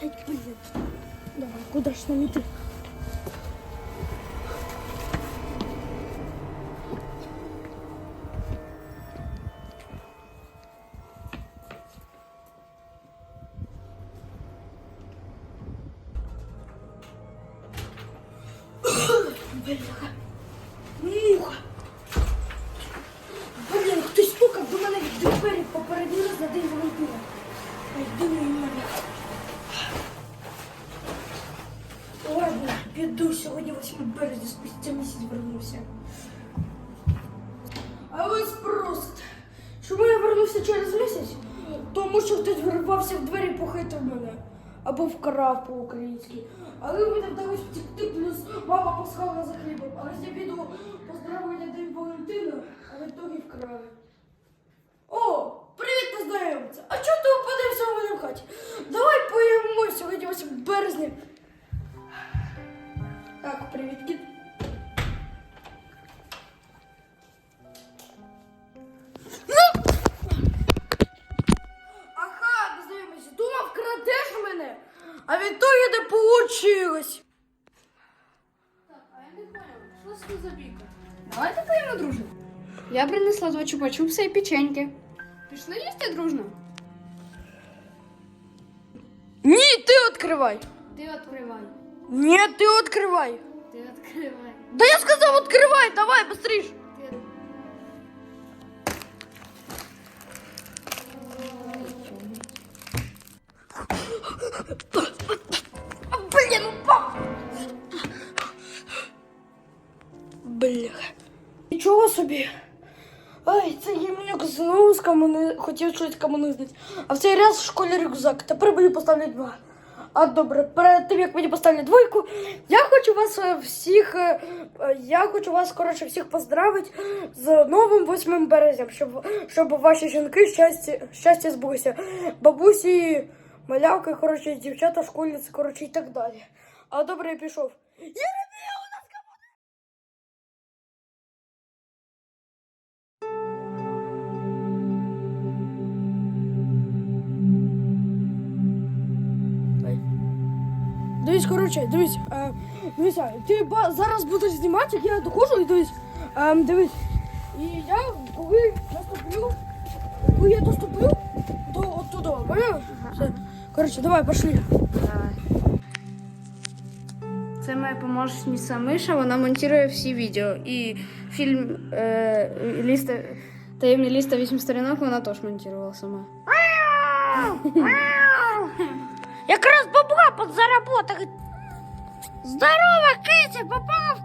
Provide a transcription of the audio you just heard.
Ай, блин. Давай, куда ж нам идти? Бляха. Муха. Піду сьогодні 8 березня, спустя місяць вернувся. А ви спросите, чому я вернувся через місяць? Тому що хтось вривався в двері і похитав мене. Або вкрав по-українськи. Але мені вдалося втекти, плюс мама пасхала за хлібом. Але я піду поздравлення День Валентина, а в ітогі вкрали. О, привіт, незнайомця! А чого ти опинився у мене в хаті? Давай поїмо сьогодні 8 березня. Так, привіт, кіт. Ну! Ага, незнайомець, думав, крадеш мене, а від того не получилось. Так, а я не понял, що це за бійка? Давайте поїмо дружно. Я принесла два чупа-чупса і печеньки. Пішли їсти дружно? Ні, ти відкривай. Ти відкривай. Ні, ти відкривай. Ти відкривай. Да я сказав, відкривай, давай, быстріш. Ти... Блін, упав. Бляха. Нічого собі. Ай, це гімнюк знову з комуни... хотів щось комунизнити. А в цей раз в школі рюкзак. Тепер мені поставлять два. А добре, перед тим як мені поставили двойку, я хочу вас е, всіх. е, е, Я хочу вас коротше всіх поздравити з новим 8 березня, щоб, щоб ваші жінки щастя, щастя збулися. Бабусі, малявки, коротше, дівчата, школьниці, коротше, і так далі. А добре, я пішов. Дивись, коротше, дивись, е, дивися, ти зараз будеш знімати, як я доходжу і дивись, е, дивись. І я, коли наступлю, коли я доступлю до оттуда, поняв? Все. Коротше, давай, пошли. Це моя помощниця Миша, вона монтує всі відео. І фільм е, ліста, таємний ліста 8 сторінок вона теж монтувала сама. Якраз бабла подзаработала. Здорово, Китя, попала в